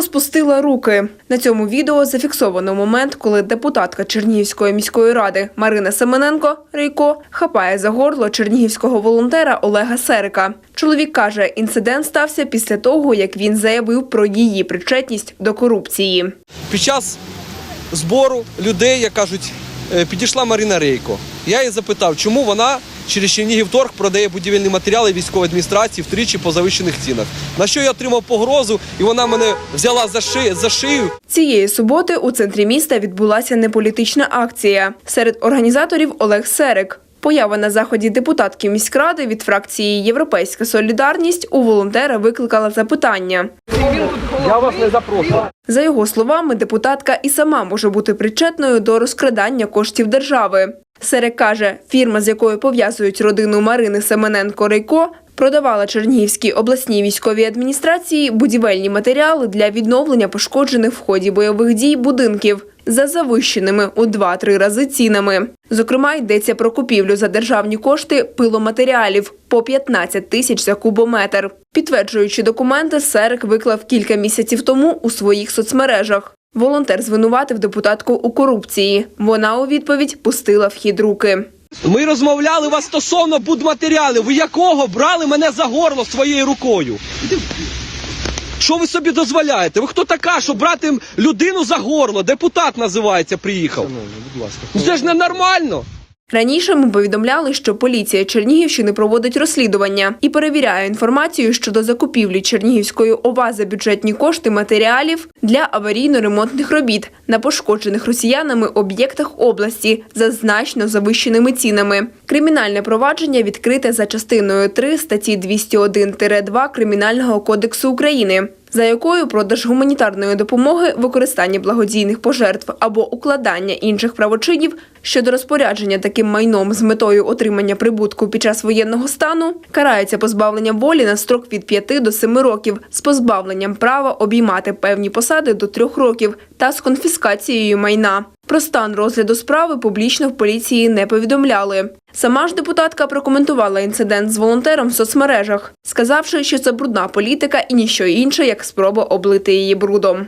Розпустила руки. На цьому відео зафіксовано момент, коли депутатка Чернігівської міської ради Марина Семененко Рейко хапає за горло чернігівського волонтера Олега Серика. Чоловік каже, інцидент стався після того, як він заявив про її причетність до корупції. Під час збору людей, як кажуть, е, підійшла Марина Рейко. Я її запитав, чому вона через Чернігівторг продає будівельні матеріали військової адміністрації втричі по завищених цінах. На що я отримав погрозу, і вона мене взяла за шию, за шию Цієї суботи у центрі міста відбулася неполітична акція. Серед організаторів Олег Серик. Поява на заході депутатки міськради від фракції Європейська Солідарність у волонтера викликала запитання. Я вас не запрошую. За його словами, депутатка і сама може бути причетною до розкрадання коштів держави. Серек каже, фірма, з якою пов'язують родину Марини Семененко Рейко, продавала Чернігівській обласній військовій адміністрації будівельні матеріали для відновлення пошкоджених в ході бойових дій будинків за завищеними у 2-3 рази цінами. Зокрема, йдеться про купівлю за державні кошти пиломатеріалів по 15 тисяч за кубометр. Підтверджуючи документи, Серик виклав кілька місяців тому у своїх соцмережах. Волонтер звинуватив депутатку у корупції. Вона у відповідь пустила в хід руки. Ми розмовляли вас стосовно будматеріалів. Ви якого брали мене за горло своєю рукою? Що ви собі дозволяєте? Ви хто така, що брати людину за горло? Депутат називається, приїхав. Це ж ненормально. Раніше ми повідомляли, що поліція Чернігівщини проводить розслідування і перевіряє інформацію щодо закупівлі Чернігівської ОВА за бюджетні кошти матеріалів для аварійно-ремонтних робіт на пошкоджених росіянами об'єктах області за значно завищеними цінами. Кримінальне провадження відкрите за частиною 3 статті 201-2 Кримінального кодексу України. За якою продаж гуманітарної допомоги, використання благодійних пожертв або укладання інших правочинів щодо розпорядження таким майном з метою отримання прибутку під час воєнного стану карається позбавленням волі на строк від 5 до 7 років з позбавленням права обіймати певні посади до 3 років та з конфіскацією майна. Про стан розгляду справи публічно в поліції не повідомляли. Сама ж депутатка прокоментувала інцидент з волонтером в соцмережах, сказавши, що це брудна політика і ніщо інше, як спроба облити її брудом.